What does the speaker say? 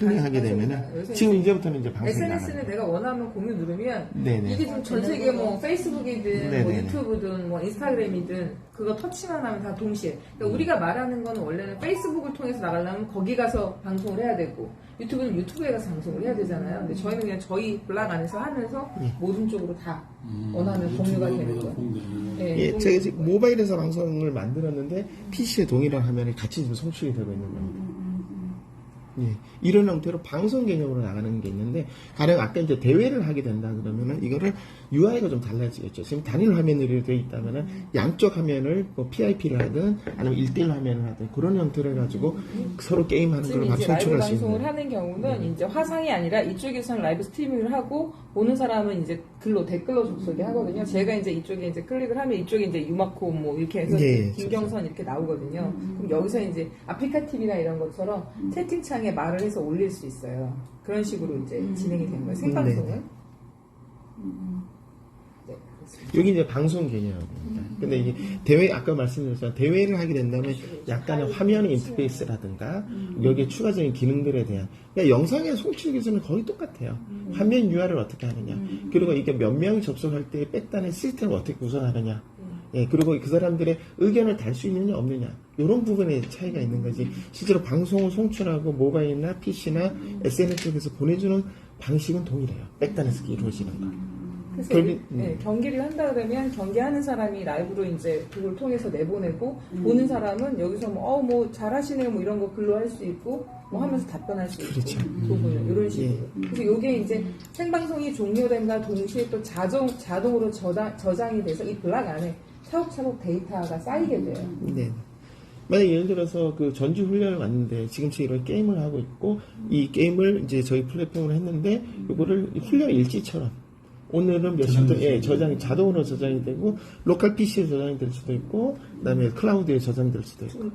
클릭하게 되면은 지금 이제부터는 이제 방송이 SNS는 나가요. 내가 원하면 공유 누르면 네네. 이게 지금 전 세계 뭐 페이스북이든 뭐 네네네. 유튜브든 뭐 인스타그램이든 그거 터치만 하면 다 동시에. 그러니까 음. 우리가 말하는 거는 원래는 페이스북을 통해서 나가려면 거기 가서 방송을 해야 되고 유튜브는 유튜브에 가서 방송을 해야 되잖아요. 근데 저희는 그냥 저희 블락 안에서 하면서 예. 모든 쪽으로 다 원하는 공유가 되는 거예요. 네, 예, 공유. 제가 지금 모바일에서 방송을 만들었는데 PC에 동일한 화면이 같이 지금 송출이 되고 있는 겁니다. 예, 이런 형태로 방송 개념으로 나가는 게 있는데 가령 아까 이제 대회를 하게 된다 그러면은 이거를 UI가 좀 달라지겠죠. 지금 단일 화면으로 되어 있다면은 양쪽 화면을 뭐 PIP를 하든 아니면 1대1 화면을 하든 그런 형태를 가지고 서로 게임하는 지금 걸 이제 라이브 송출할 수 방송을 있는. 하는 경우는 이제 화상이 아니라 이쪽에서는 라이브 스트리밍을 하고 보는 사람은 이제 글로 댓글로 접속이 하거든요. 제가 이제 이쪽에 이제 클릭을 하면 이쪽에 이제 유마코 뭐 이렇게 해서 예, 김경선 이렇게 나오거든요. 그럼 여기서 이제 아프리카 TV나 이런 것처럼 채팅창에 말을 해서 올릴 수 있어요. 그런 식으로 이제 진행이 되는 거예요. 생방송은. 네네. 네. 여기 이제 방송 개념입니다. 근데 이게 대회 아까 말씀드렸지만 대회를 하게 된다면 약간의 화면 인터페이스라든가 여기에 추가적인 기능들에 대한 그러니까 영상의 송출 기술은 거의 똑같아요. 화면 UR을 어떻게 하느냐 그리고 이게 몇 명이 접속할 때 뺐다는 시스템을 어떻게 구성하느냐 예, 그리고 그 사람들의 의견을 달 수 있느냐 없느냐 이런 부분에 차이가 있는 거지 실제로 방송을 송출하고 모바일이나 PC나 SNS 쪽에서 보내주는 방식은 동일해요. 백단에서 이루어지는 거. 그래서 이- 네, 경기를 한다 그러면 경기하는 사람이 라이브로 이제 그걸 통해서 내보내고 보는 사람은 여기서 뭐, 어, 뭐 잘하시네요 뭐 이런 거 글로 할 수 있고 뭐 하면서 답변할 수 있고 그렇죠. 부분을 이런 식으로 예. 그래서 이게 이제 생방송이 종료됨과 동시에 또 자동 자동으로 저장 저장이 돼서 이 블락 안에 차곡차곡 데이터가 쌓이게 돼요. 네. 만약 예를 들어서 그 전주 훈련을 왔는데 지금처럼 이런 게임을 하고 있고 이 게임을 이제 저희 플랫폼으로 했는데 이거를 훈련 일지처럼 오늘은 몇 시부터 예, 저장이 자동으로 저장이 되고 로컬 PC에 저장이 될 수도 있고 그다음에 클라우드에 저장이 될 수도 있고